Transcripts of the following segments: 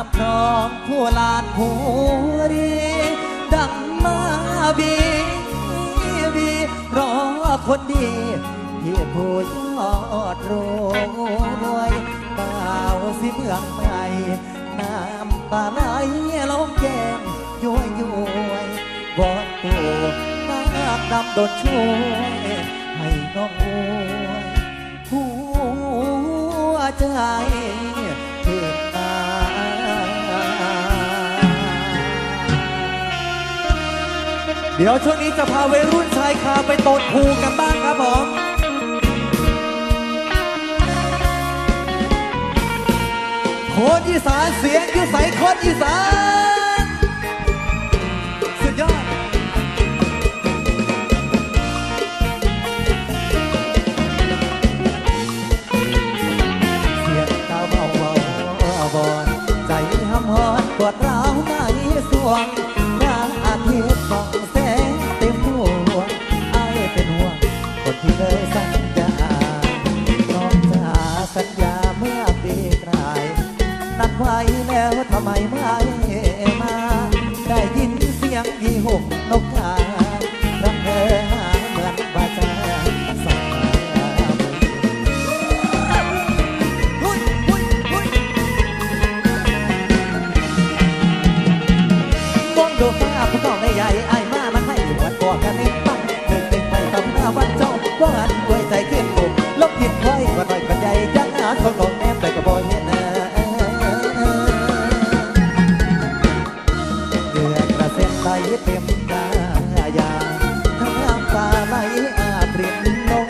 ามครองผู้ลานผู้ดีดังมาบีบีรอคนดี ที่ผู้ยอดรวยบ่าสิเมืองใหม่น้ำตาไหลลงแก้มย้อยย้อยบอนปูมากดำโดนช่วยให้น้องอู เดี๋ยวช่วงนี้จะพาวัยรุ่นชายคาไปโตนภูกันบ้างครับผมโคตรอีสานเสียงยู่ใสโคตรอีสานสุดยอดเสียงกาเบาเบาบอนใจห้ำหอนปวดร้าวในสวง แล้วทำไมไม่มา ได้ยินเสียงยี่หกนกการำเพอหาเหมือนบาจาสังมาบุญหุ้ยหุ้ยหุ้ยมองดูฟ้าผู้กองใหญ่ไอ้มามันให้หวนกอดกันนี่ตั้งเดินเป็นไปตำหน้าบ้านเจ้าว่าอันไว้ใจขึ้นปุกลบผิดไว้ก็หน่อยก็ใหญ่จังอาเขาตองแนมแต่ก็บ่เห็น เซ็นไหลเต็มตายาทั้งน้ำตาไหลอาบรินลง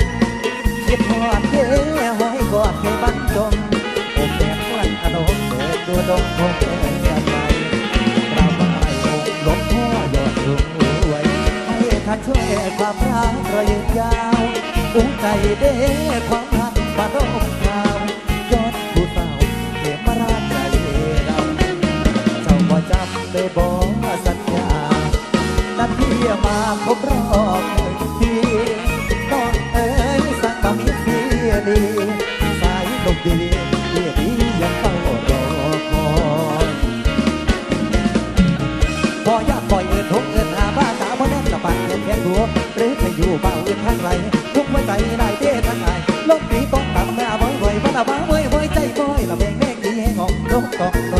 คิดหอดเท่ห้อยกอดเคยบรรจงผมแอบวันอนงเดินดูดงคงเอ่ยไปเราไปองค์หลวงพ่อยอดลงรวยให้ท่านช่วยความรักระยืนยาวอุ้งใจเด้ความหักปาดง นัดที่มาครบรอบหนึ่งปีน้องเอ๋ยสั่งมามีเสียดีสายลมดีเดียดียังเฝ้ารอคอยพอยากปล่อยเอินทงเอินหาบ้านตาบ่แน่นละปันเงินแค่หัวหรือไปอยู่เบาเอินทางไรทุกไว้ใจได้เด้ทั้งไงลมดีต้องตับแม่บ่อยบ่อยบ้านละบ้าบ่อยบ่อยใจบ่อยละแมงแมงดีงอกลมตอกน้อย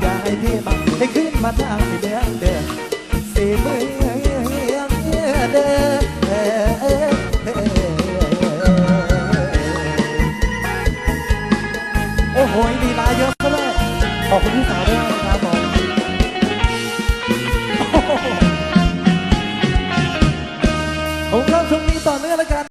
อย่าให้พี่มาให้ขึ้นมาทางที่เดือเดิ